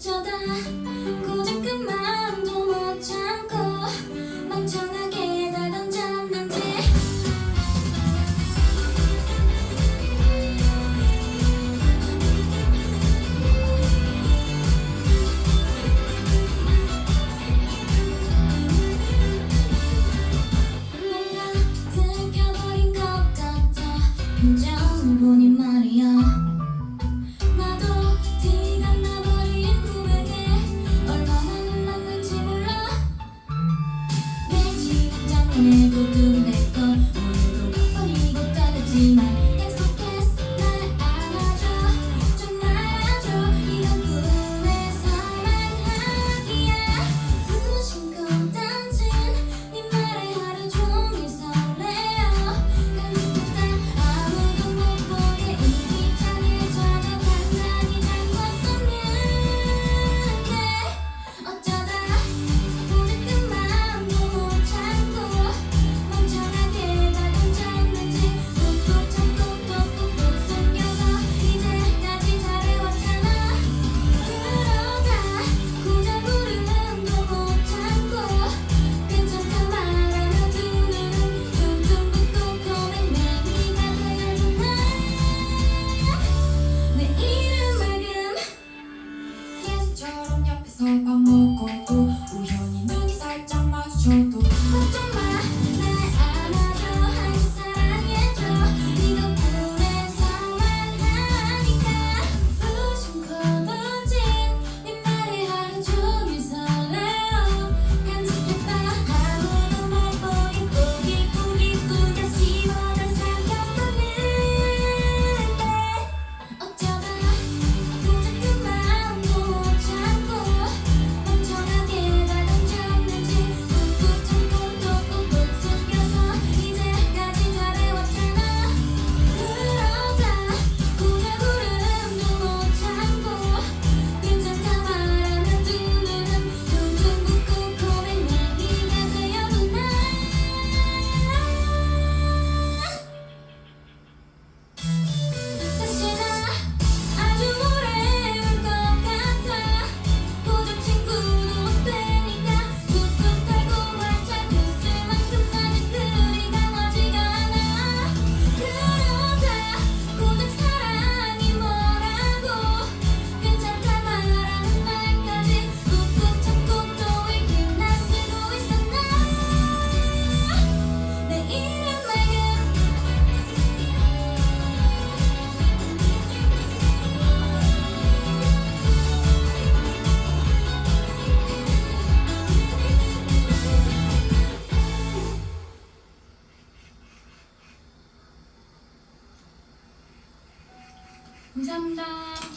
Cho. 내 모두 내꺼 오늘도 깜빡이고 따르지만 저처럼 옆에서 밥 먹고 감사합니다.